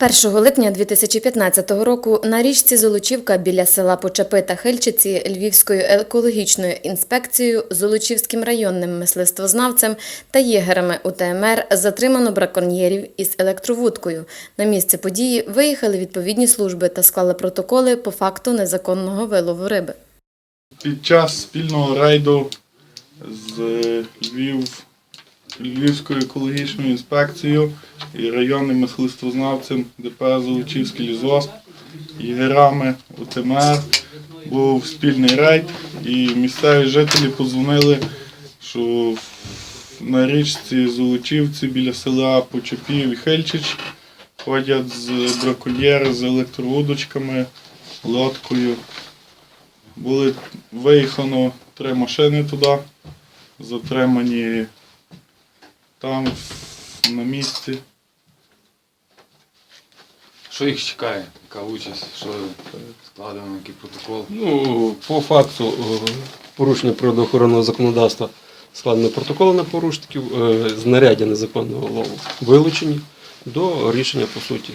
1 липня 2015 року на річці Золочівка біля села Почепи та Хильчиці Львівською екологічною інспекцією, Золочівським районним мисливствознавцем та єгерами УТМР затримано браконьєрів із електровудкою. На місце події виїхали відповідні служби та склали протоколи по факту незаконного вилову риби. Під час спільного рейду з Львів, Львівською екологічною інспекцією і районним мисливствознавцем ДП Золочівський лісгосп, єгерами УТМР був спільний рейд, і місцеві жителі подзвонили, що на річці Золочівці біля села Почепів і Хельчич ходять з браконьєри з електровудочками, лодкою. Були виїхано три машини туди, затримані там на місці. Що їх чекає? Яка участь? Що складено, який протокол? Ну, по факту е, порушення природоохоронного законодавства складено протоколи на порушників, е, знаряддя незаконного лову вилучені до рішення по суті